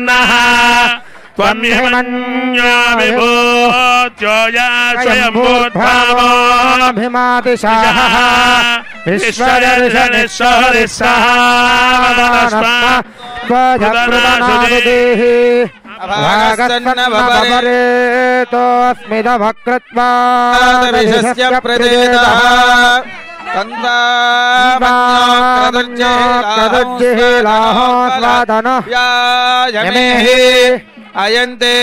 त्वन्नः। त्वमिमन्यो विभूत्योया स्वयम्भूद्भावो भिमातिशाः विशस्य प्रदेतः तन्वादज्जिलाहोस्वादनव्यायमेहि अयन्ते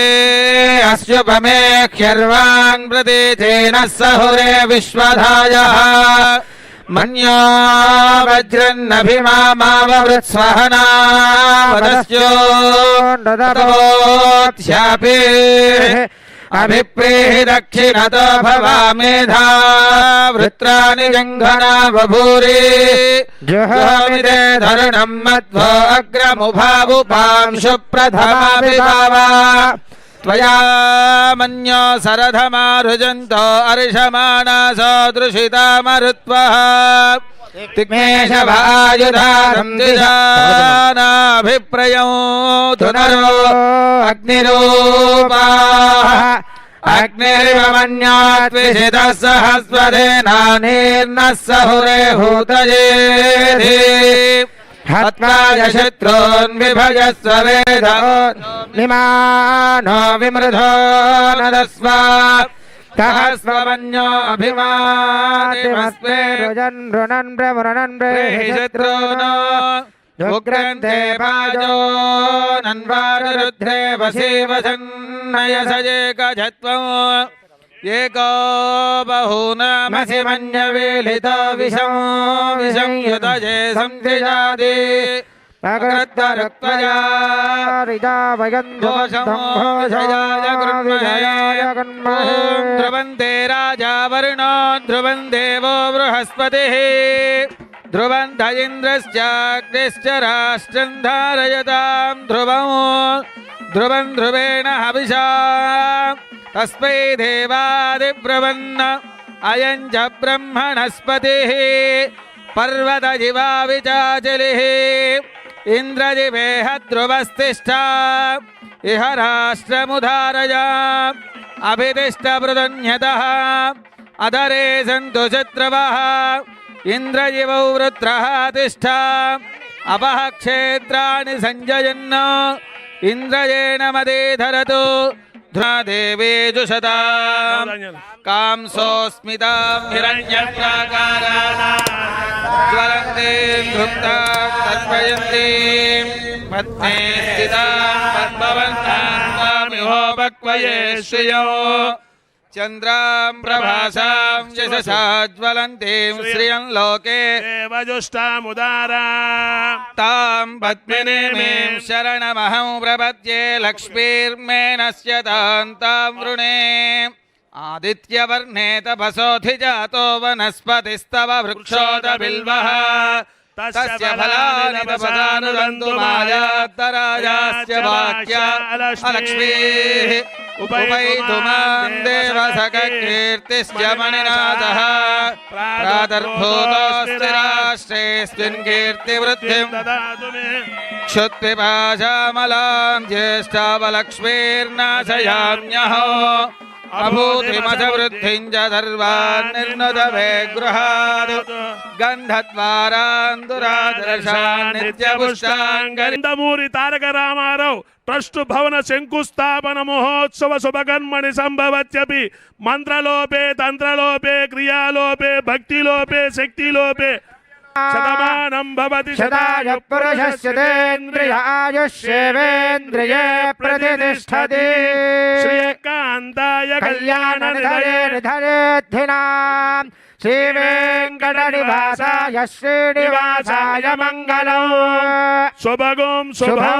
अस्युपमेख्यर्वान् प्रदेशेन सहुरे विश्वधायः। मन्यो वज्रन्नभिमामावृत्स्वहना अभिप्रेहि दक्षिणतो भवामेधा वृत्राणि जङ्घना बभूरि। जुहोमिते धरुणम् मध्वो अग्रमुभावुपांशु प्रथमाभिभावा त्वया मन्यो सरधमारुजन्तो अर्षमाणा सदृशिता मरुत्वः तिग्मेशभायुधारम् दिशानाभिप्रयौ तु नरो। अग्निरूपाः मन्यात्विषितः सहस्वधेनानीर्नः सहुरे हूतयेधि हत्वा शत्रून्विभजस्व वेद निमानो विमृधो नदस्व अभिमानिमस्मे रुजन् रुणन् प्रमुरणन् शत्रूनो उग्रन्थे पाजो नन्वारुरुद्रे वसीवसन्नय सजेकजत्वम् एको बहूनामसि मन्यवेलितो विषं विसंयुतये संधिजाति ध्रुवन्ते राजा वरुणो ध्रुवन् देवो बृहस्पतिः राष्ट्रम् धारयतां ध्रुवम् ध्रुवन् ध्रुवेण हविषा। तस्मै देवादिब्रवन्न अयम् च ब्रह्मणस्पतिः, पर्वतजिवा विचाचलिः इन्द्रजिवेह ध्रुवस्तिष्ठा, इह राष्ट्रमुधारय अभितिष्ठमृदन्यतः अधरे सन्तु शत्रवः। ఇంద్రజివౌ వృత్రః తిష్ట అపహ క్షేత్రాన్ని సంజయన్న. ఇంద్రయేణ మదేధరతు. ధృదేవేజుషతా కాంసోస్మితాం హిరణ్యప్రాకారాజ్వలంతీం గుప్తాం తర్పయంతీం పద్మే స్థితాం పద్మవంతాం తామిహోపక్వయే శ్రియో चन्द्रां प्रभासां यशसा ज्वलन्तीं श्रियं लोके। देवजुष्टामुदारा। तां पद्मिनीमीं शरणमहं प्रपद्ये लक्ष्मीर्मेणस्य तां तां वृणे। आदित्यवर्णे तपसोऽधिजातो वनस्पतिस्तव वृक्षोदबिल्वः। तस्य फलानि तपसानुदन्तु मायात्तराजास्य वाक्या अलक्ष्मीः। उपैतु माँ देवसखकीर्तिश्च मणिनाथः प्रातर्भूतोऽस्ति राष्ट्रेऽस्मिन् कीर्तिवृद्धिम् क्षुत्पिपाशामलां ज्येष्ठावलक्ष्मीर्नाशयाम्यहो। अभूतिमथवृद्धिं च सर्वान् निर्नुत मे गृहात् गन्धद्वारान्दुरादर्शान् नित्यपुष्टाङ्गरि నందమూరి తారక రామారావు ట్రస్ట్ భవన శంకుస్థాపన మహోత్సవ శుభకర్మణి సంభవత్యపి మంత్రలోపే తంత్రలోపే క్రియాలోపే భక్తిలోపే శక్తిలోపే शतमानं भवति शताय पुरुषस्यतेन्द्रिय आयुष्येवेन्द्रिये प्रतिष्ठति श्रीकान्ताय कल्याणनिधये निधरेद्धिनां श्रीवेङ्कटनिवासाय श्रीनिवासाय मङ्गलौ शुभगुं शुभौ